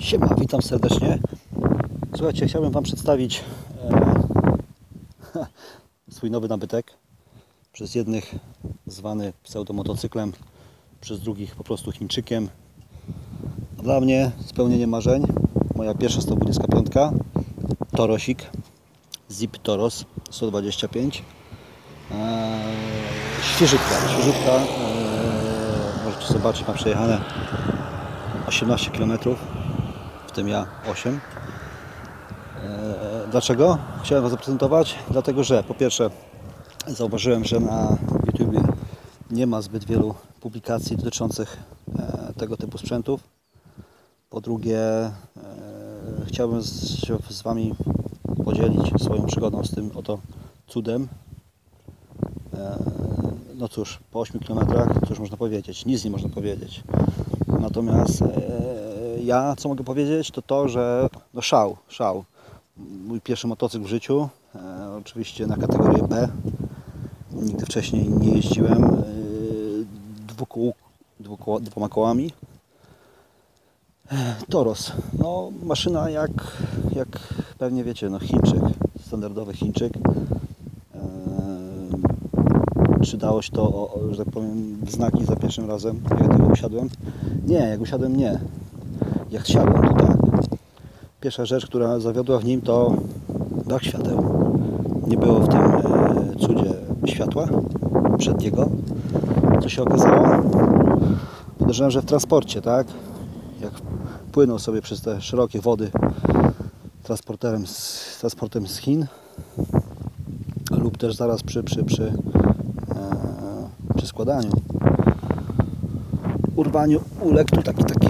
Siema, witam serdecznie. Słuchajcie, chciałbym Wam przedstawić e, swój nowy nabytek. Przez jednych zwany pseudomotocyklem, przez drugich po prostu Chińczykiem. Dla mnie spełnienie marzeń. Moja pierwsza 125 Torosik Zip Toros 125 e, Świeżytka, świeżytka e, Możecie zobaczyć, mam przejechane 18 km, w tym ja 8. E, Dlaczego? Chciałem Was zaprezentować, dlatego że po pierwsze zauważyłem, że na YouTube nie ma zbyt wielu publikacji dotyczących e, tego typu sprzętów. Po drugie, e, chciałbym się z Wami podzielić swoją przygodą z tym oto cudem. No cóż, po 8 km, cóż można powiedzieć? Nic nie można powiedzieć. Natomiast ja, co mogę powiedzieć, to to, że no szał, szał. Mój pierwszy motocykl w życiu, e, oczywiście na kategorię B. Nigdy wcześniej nie jeździłem e, dwukół, dwukoło, dwoma kołami. E, Toros, no maszyna jak, jak pewnie wiecie, no Chińczyk, standardowy Chińczyk. Czy dało się to, że tak powiem, znaki za pierwszym razem, jak tego usiadłem? Nie, jak usiadłem, nie. Jak siadłem, to tak. Pierwsza rzecz, która zawiodła w nim, to brak świateł. Nie było w tym e, cudzie światła przedniego. Co się okazało? Podejrzewam, że w transporcie, tak? Jak płynął sobie przez te szerokie wody transporterem z, transportem z Chin lub też zaraz przy, przy, przy, e, przy składaniu urwaniu uległ tu taki taki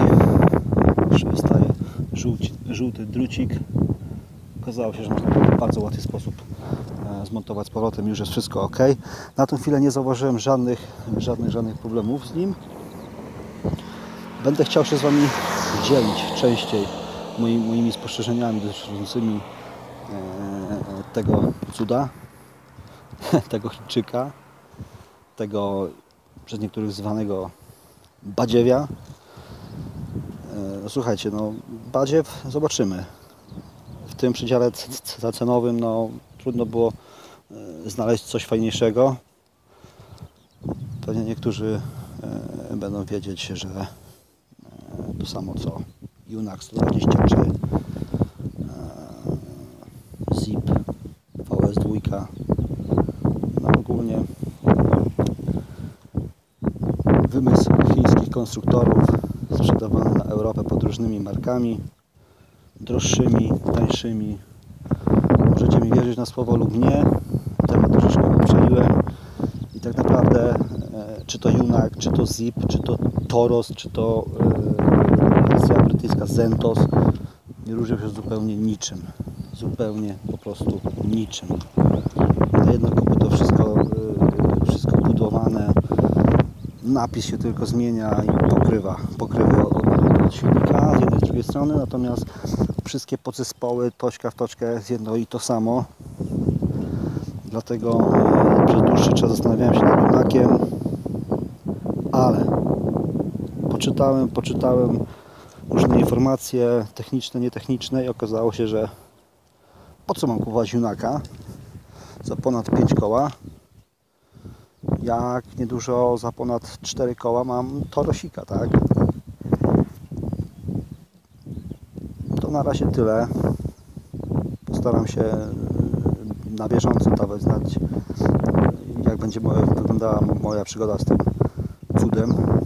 żółci, żółty drucik. Okazało się, że można w bardzo łatwy sposób e, zmontować z powrotem. Już jest wszystko ok. Na tą chwilę nie zauważyłem żadnych żadnych, żadnych problemów z nim. Będę chciał się z Wami dzielić częściej moimi, moimi spostrzeżeniami dotyczącymi e, tego cuda tego Chińczyka tego przez niektórych zwanego badziewia słuchajcie, no badziew zobaczymy. W tym przedziale cenowym no trudno było e, znaleźć coś fajniejszego. Pewnie niektórzy e, będą wiedzieć, że e, to samo co Junak 123 e, Zip VS2 no ogólnie wymysł chińskich konstruktorów sprzedawany na Europę pod różnymi markami droższymi, tańszymi. Możecie mi wierzyć na słowo lub nie temat troszeczkę obczaiłem i tak naprawdę e, czy to Junak, czy to Zip, czy to Toros, czy to wersja brytyjska Zentos nie różnią się zupełnie niczym. Zupełnie po prostu niczym. Jedno kopyto wszystko, e, wszystko budowane napis się tylko zmienia i pokrywa, pokrywa od, od, silnika z jednej z drugiej strony, natomiast wszystkie podzespoły toczka w toczkę jest jedno i to samo. Dlatego przez dłuższy czas zastanawiałem się nad Junakiem, ale poczytałem, poczytałem różne informacje techniczne, nietechniczne i okazało się, że po co mam kupować Junaka za ponad 5 koła jak niedużo za ponad 4 koła mam Torosika, tak? To na razie tyle. Postaram się na bieżąco dawać znać, jak będzie wyglądała moja przygoda z tym cudem.